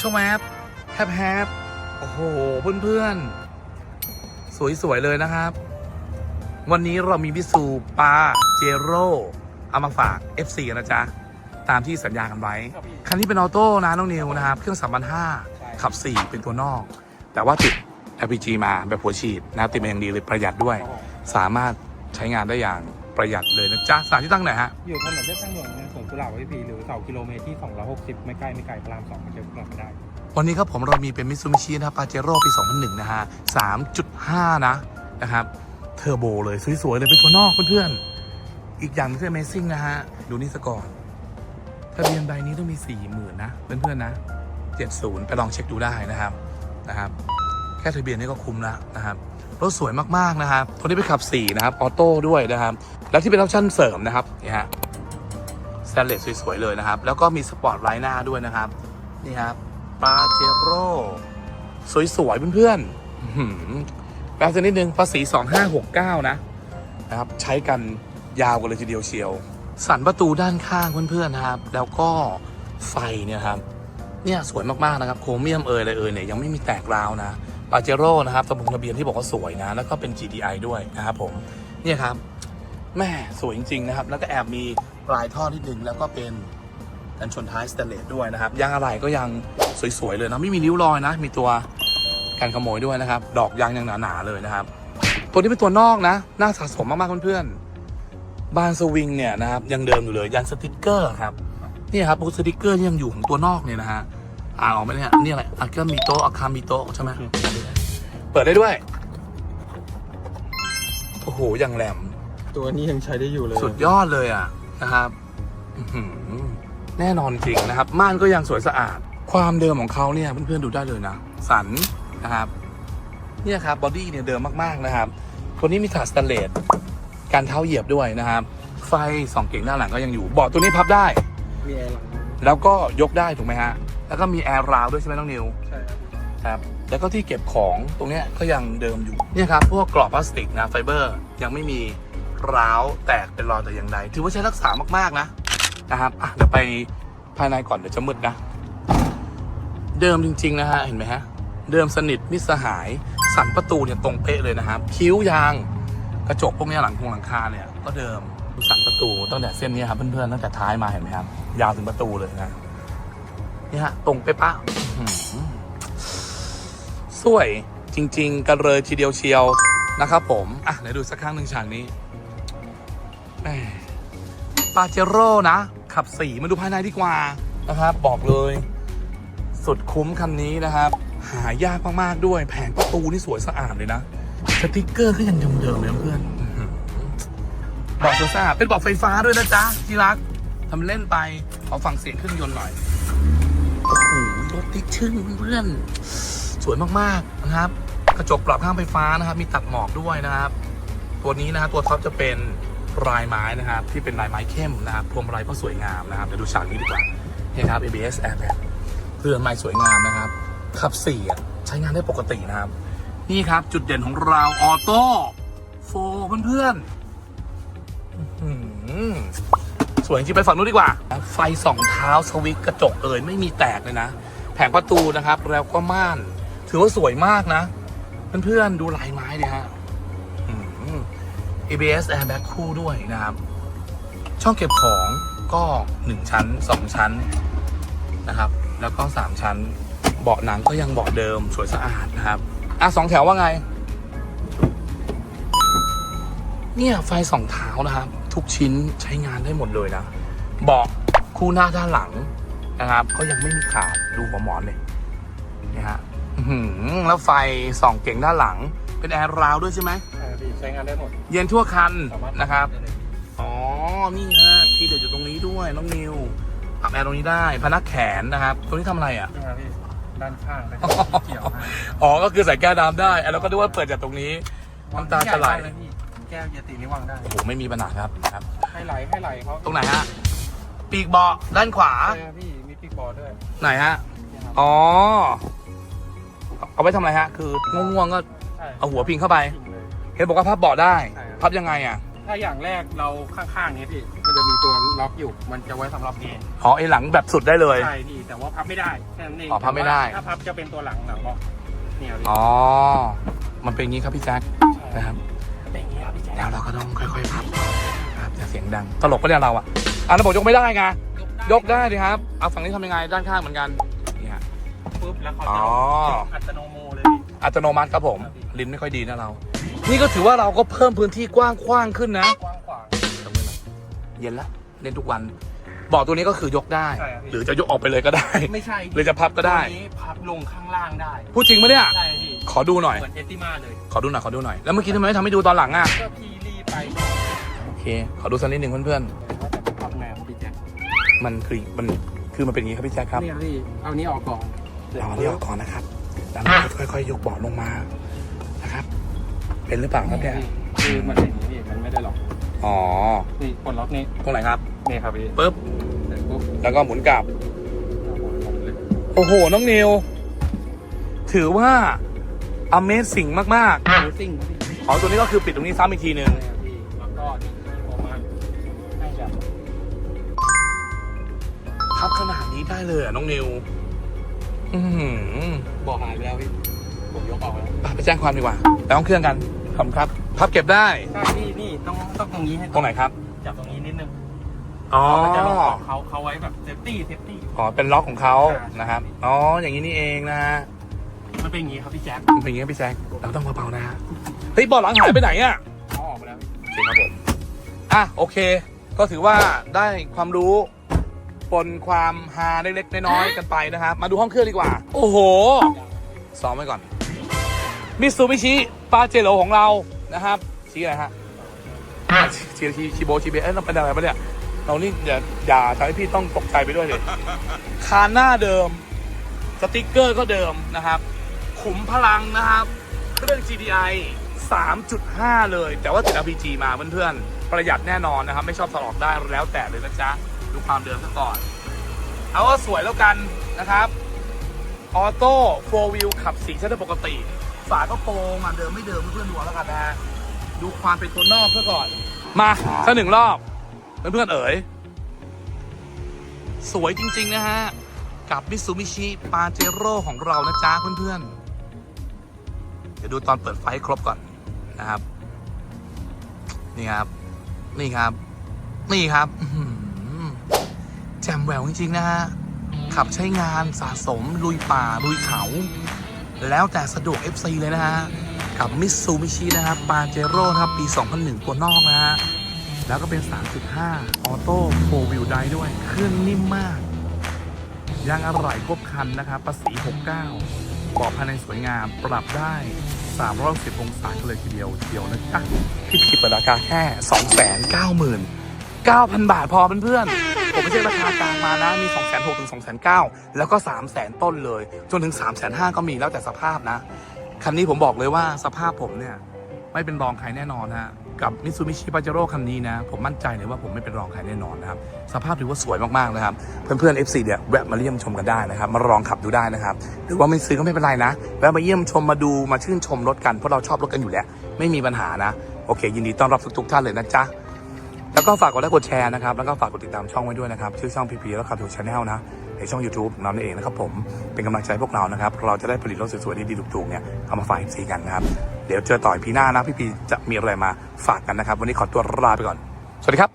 ชวบแฮปแฮปโอ้โห เพื่อนๆ สวย ๆ เลยนะครับ วันนี้เรามีบิซูปาเจโร่เอามาฝาก FC กันนะจ๊ะ ตามที่สัญญากันไว้ คันนี้เป็นออโต้นะน้องนิวนะครับ เครื่อง3,500ขับ 4 เป็นตัวนอก แต่ว่าติด LPG มาแบบหัวฉีดนะติดมาอย่างดีเลยประหยัดด้วย สามารถใช้งานได้อย่าง ประหยัดเลยนะจ๊ะสถานที่ตั้งไหนฮะ อยู่ถนนเรียบทางหลวงในสวนกุหลาบวิพีหรือเสากิโลเมตรที่ 260 ไม่ใกล้ไม่ไกลพระรามสองมาเจอพวกเราได้ วันนี้ครับผมเรามีเป็นมิ t ซู b ิชินะครับปาเจโร่ปี 2001 นะฮะ 3.5 นะนะครับ เทอร์โบเลยสวยๆเลยเป็นตัวนอกเพื่อนๆ อีกอย่างหนึงที่ Amazing นะฮะ ดูนี่สก่อนทะเบียนใบนี้ต้องมี 40,000 นะเพื่อนๆนะ 70 ไปลองเช็คดูได้นะครับนะครับ แค่ทะเบียนนี้ก็คุ้มแล้วนะครับ รถสวยมากๆนะครับตัวนี้ไปขับ4นะครับออโต้ด้วยนะครับ แล้วที่เป็นออปชั่นเสริมนะครับนี่ฮะสแตนเลสสวยๆเลยนะครับ แล้วก็มีสปอร์ตไลท์หน้าด้วยนะครับ นี่ครับปาเจโร่สวยๆเพื่อนๆแป๊บนิดนึงภาษี2569 นะนะครับ ใช้กันยาวกันเลยทีเดียวเชียว สันประตูด้านข้างเพื่อนๆนะครับ แล้วก็ไฟเนี่ยครับ เนี่ยสวยมากๆนะครับ โครเมียมเอยอะไรเอยเนี่ยยังไม่มีแตกราวนะ ปาเจโร่นะครับตะบงทะเบียนที่บอกว่าสวยนะแล้วก็เป็น GDI ด้วยนะครับผมเนี่ยครับแม่สวยจริง ๆ นะครับ แล้วก็แอบมีปลายท่อนิดนึงแล้วก็เป็นกันชนท้ายสเตเลสด้วยนะครับยางอะไหล่ก็ยังสวย ๆ เลยนะ ไม่มีริ้วรอยนะ มีตัวกันขโมยด้วยนะครับ ดอกยางยังหนา ๆ เลยนะครับ ตัวนี้เป็นตัวนอกนะ น่าสะสมมาก ๆ เพื่อนๆบานสวิงเนี่ยนะครับยังเดิมอยู่เลยยันสติกเกอร์ครับนี่ครับพวกสติกเกอร์ยังอยู่ของตัวนอกเนี่ยนะฮะ อ่านออกไหมเนี่ยนี่อะไรอากิมิโตะอาคามิโตะใช่ไหมเปิดได้ด้วย โอ้โหยังแหลม ตัวนี้ยังใช้ได้อยู่เลย สุดยอดเลยอะนะครับอื้อหือแน่นอนจริงนะครับ ม่านก็ยังสวยสะอาด ความเดิมของเขาเนี่ยเพื่อนๆดูได้เลยนะ สันนะครับ เนี่ยครับบอดี้เนี่ยเดิมมากๆนะครับ ตัวนี้มีถาดสแตนเลสการเท้าเหยียบด้วยนะครับ ไฟสองเก่งด้านหลังก็ยังอยู่เบาะตัวนี้พับได้ มีแอร์หลังแล้วก็ยกได้ถูกไหมฮะ แล้วก็มีแอร์ราวด้วยใช่ไหมน้องนิว ใช่ครับ ครับ แล้วก็ที่เก็บของตรงเนี้ยก็ยังเดิมอยู่ เนี่ยครับ พวกกรอบพลาสติกนะไฟเบอร์ยังไม่มีร้าวแตกเป็นรอยแต่อย่างใด ถือว่าใช้รักษามากๆนะนะครับอะเดี๋ยวไปภายในก่อนเดี๋ยวจะมืดนะ เดิมจริง ๆ นะฮะ เห็นไหมฮะ เดิมสนิทมิตรสหาย สันประตูเนี่ยตรงเป๊ะเลยนะครับ คิ้วยางกระจกพวกเนี้ยหลังคงหลังคาเนี่ยก็เดิมดูสันประตูตั้งแต่เส้นเนี้ยครับเพื่อนๆตั้งแต่ท้ายมาเห็นไหมครับ ยาวถึงประตูเลยนะเนี่ฮะ ตรงเป๊ะปะอื้อหือสวยจริง ๆ กันเลยทีเดียวเชียวนะครับผม อะเดี๋ยวดูสักครั้งหนึ่งฉากนี้ปาเจโร่นะ ขับสีมาดูภายในดีกว่านะครับ บอกเลย สุดคุ้มคันนี้นะครับ หายากมาก ๆ ด้วย แผงประตูนี่สวยสะอาดเลยนะ สติกเกอร์ก็ยังเดิมๆเลยเพื่อนอื้อหือเบอกสะอาดเป็นบอกไฟฟ้าด้วยนะจ๊ะที่รักทำเล่นไปขอฟังเสียงเครื่องยนต์หน่อย โอ้โหรถติดชึ่งเพื่อน สวยมากๆนะครับ กระจกปรับข้างไฟฟ้านะครับ มีตัดหมอกด้วยนะครับ ตัวนี้นะครับตัวท็อปจะเป็นลายไม้นะครับ ที่เป็นลายไม้เข้มนะครับพวงมาลัยก็สวยงามนะครับเดี๋ยวดูฉากนี้ดีกว่านี่ครับ ABS airbag เรือนไม้สวยงามนะครับขับสี่อะใช้งานได้ปกตินะครับ นี่ครับจุดเด่นของเราออโต้โฟเพื่อนๆอื้อหือส วยจริงไปฝั่งนู้นดีกว่า ไฟสองเท้าสวิตกระจกเอ่ยไม่มีแตกเลยนะ แผงประตูนะครับ แล้วก็ม่าน ถือว่าสวยมากนะ เพื่อนๆดูลายไม้ดิฮะอืม ABS airbag คู่ด้วยนะครับ ช่องเก็บของก็ 1 ชั้น 2 ชั้นนะครับ แล้วก็ 3 ชั้น เบาะหนังก็ยังเบาะเดิมสวยสะอาดนะครับ อะสองแถวว่าไง เนี่ยไฟสองเท้านะครับ ทุกชิ้นใช้งานได้หมดเลยนะเบาะคู่หน้าด้านหลังนะครับก็ยังไม่มีขาดดูหัวหมอนเลยนี่ฮะอื้อหือแล้วไฟส่องเก่งด้านหลัง เป็นแอร์ราวด้วยใช่ไหมใช่ครับพี่ใช้งานได้หมด เย็นทั่วคันสามารถนะครับได้เลยอ๋อ นี่ฮะที่เด็ดอยู่ตรงนี้ด้วยน้องนิวปรับแอร์ตรงนี้ได้ พนักแขนนะครับ ตรงนี้ทำอะไรอะนี่ครับพี่ด้านข้างนะอ๋อเกี่ยวให้อ๋อ ก็คือใส่แก้วน้ำได้ แล้วก็ดูว่าเปิดจากตรงนี้น้ำตาจะไหลวงด้พี่ แก้วเยตินี่วางได้ โอ้โหไม่มีปัญหาครับครับ ให้ไหลให้ไหลเขาตรงไหนฮะ ปีกเบาะด้านขวา ใช่ครับพี่มีปีกบอร์ดด้วยไหนฮะ เนี่ยครับอ๋อ เอาไว้ทำอะไรฮะ คือง่วงๆก็ใช่เอาหัวพิงเข้าไปพิงเลย เห็นบอกว่าพับเบาะได้ ใช่ครับ พับยังไงอะ ถ้าอย่างแรกเราข้างๆนี้พี่มันจะจะมีตัวล็อกอยู่ มันจะไว้สำหรับเองอ๋อไอหลังแบบสุดได้เลย ใช่พี่แต่ว่าพับไม่ได้แค่นั้นเองอ๋อพับไม่ได้ แต่ว่าถ้าพับจะเป็นตัวหลังหลังเบาะเนี่ยพี่อ๋อ มันเป็นอย่างนี้ครับพี่แจ็คนะครับ ก็ต้องค่อยๆพับครับอย่าเสียงดัง ตลกปะเนี่ยเราอะอะเราบอกยกไม่ได้ไงยกได้ดิครับเอาฝั่งนี้ทำยังไงด้านข้างเหมือนกันนี่ฮะปุ๊บแล้วเขาอ๋จะอ อัตโนโมเลยพี่อัตโนมัติครับผมลิ้นไม่ค่อยดีนะเรา นี่ก็ถือว่าเราก็เพิ่มพื้นที่กว้างขว้างขึ้นนะ กว้างขวางตรงนี้หน่อยเย็นละเล่นทุกวันบอกตัวนี้ก็คือยกได้ ใช่ครับพี่ หรือจะยกออกไปเลยก็ได้ ไม่ใช่หรือจะพับก็ได้ ตัวนี้พับลงข้างล่างได้พูดจริงปะเนี่ยใช่พี่ขอดูหน่อย เหมือนเอติมาเลย ขอดูหน่อยขอดูหน่อยแล้วเมื่อกี้ทำไมไม่ทำให้ดูตอนหลังอะก็พี่รีบไป โอเค ขอดูสักนิดหนึ่งเพื่อนว่าจะพับไงครับพี่แจ๊คๆ มันคือมันคือมันเป็นอย่างนี้ครับพี่แจ๊คครับ เนี่ยพี่เอานี้ออกก่อนเราเอาอันนี้ออกก่อนนะครับแล้วเราค่อยๆ ยกเบาะลงมานะครับ เป็นหรือเปล่าครับเนี่ยคือมันเป็นอย่างนี้พี่มันไม่ได้หรอกอ๋อ นี่ปลดล็อกนี่ตรงไหนครับ นี่ครับพี่ปึ๊บ เสร็จปุ๊บแล้วก็หมุนกลับ เอาเลยโอ้โห น้องนิว ถือว่า Amazing มากเรซิ่งพี่ๆอ๋อ ตัวนี้ก็คือปิดตรงนี้ซ้ำอีกทีหนึ่ง ได้เลยเหรอะน้องนิวอือหือบอกหายไปแล้วพี่ ผมยกออกแล้วอะไปแจ้งความดีกว่าไปห้องเครื่องกันขอบคุณครับ พับเก็บได้ ใช่นี่นี่ต้องต้องตรงนี้ให้ตรงไหนครับ จับตรงนี้นิดนึงอ๋อ เขาก็จะล็อกของเขาเขาไว้แบบเซฟตี้เซฟตี้ อ๋อ เป็นล็อกของเขาใช่นะครับ อ๋อ อย่างนี้นี่เองนะฮะมันเป็นอย่างนี้ครับพี่แจ๊คมันเป็นอย่างนี้พี่แซคเราต้องเบาๆนะฮะ เฮ้ยเบอลหลังหายไปไหนอะ เขาออกมาแล้วพี่ โอเคครับผม อะ โอเค ก็ถือว่าได้ความรู้ ปนความฮาเล็กๆน้อยๆกันไปนะครับ มาดูห้องเครื่องดีกว่า โอ้โหซ้อมไว้ก่อนมิตซูบิชิปาเจโรของเรานะครับ ชี้อะไรฮะอะชี้ชี้ชี้โบชี้เบเอ้ยเราเป็นอะไรปะเนี่ยเรานี่อย่าอย่าทำให้พี่ต้องตกใจไปด้วยเลยคานหน้าเดิม สติกเกอร์ก็เดิมนะครับ ขุมพลังนะครับ เครื่อง GDI 3.5 เลย แต่ว่าติด RPG มาเพื่อนๆ ประหยัดแน่นอนนะครับ ไม่ชอบสลอกได้แล้วแต่เลยนะจ๊ะ ดูความเดิมซะก่อน เอาว่าสวยแล้วกันนะครับ ออโต้โฟวิลขับสีใช้ได้ปกติ ฝาก็โปรงอะเดิมไม่เดิมเพื่อนๆดูแล้วกันนะฮะดูความเป็นตัวนอกซะก่อน มาสักหนึ่งรอบเพื่อนๆเอ๋ยสวยจริง ๆ นะฮะ กับมิซูมิชิปาเจโร่ของเรานะจ๊ะเพื่อนๆ เดี๋ยวดูตอนเปิดไฟครบก่อนนะครับ นี่ครับ นี่ครับ นี่ครับ แจ่มแหววจริง ๆ นะฮะ ขับใช้งานสะสม ลุยป่า ลุยเขา แล้วแต่สะดวก FC เลยนะฮะ กับมิ t ซูมิชินะครับปาเจโร่นะครับ ปี 2001 ตัวนอกนะฮะ แล้วก็เป็น 3.5 ออโต้โฟวิลไดด้วย เครื่องนิ่มมาก ยางอะไหล่ครบคันนะครับภาษี69เบาะภายในสวยงามปรับได้310องศากันเลยทีเดียวเชียวนะจ๊ะพี่พีเปิดราคาแค่ 299,000 9,000 บาทพอเพื่อนๆ ผมไม่ใช่ราคากลางมานะ มี 2,600ถึง2,900แล้วก็ 300,000 ต้นเลย จนถึง 3,500ก็มีแล้วแต่สภาพนะ คันนี้ผมบอกเลยว่าสภาพผมเนี่ย ไม่เป็นรองใครแน่นอนฮะกับมิ t ซูมิชิปาเจโร่คันนี้นะ ผมมั่นใจเลยว่าผมไม่เป็นรองใครแน่นอนนะครับ สภาพถือว่าสวยมากๆนะครับ เพื่อนๆ FC เนี่ยแวะมาเยี่ยมชมกันได้นะครับ มาลองขับดูได้นะครับ หรือว่าไม่ซื้อก็ไม่เป็นไรนะ แวะมาเยี่ยมชมมาดูมาชื่นชมรถกันเพราะเราชอบรถกันอยู่แล้ว ไม่มีปัญหานะ โอเค ยินดีต้อนรับทุกๆท่านเลยนะจ๊ะ แล้วก็ฝากกดไลค์กดแชร์นะครับ แล้วก็ฝากกดติดตามช่องไว้ด้วยนะครับชื่อช่องพีพีแล้วขับถูกชาแนลนะในช่อง YouTube ของเรานั่นเองนะครับผมเป็นกำลังใจพวกเรานะครับเราจะได้ผลิตรถสวยๆดีๆถูกๆเนี่ยเอามาฝากสีกันนะครับเดี๋ยวเจอต่อยพีหน้านะพี่พีจะมีอะไรมาฝากกันนะครับ วันนี้ขอตัวลาไปก่อน สวัสดีครับ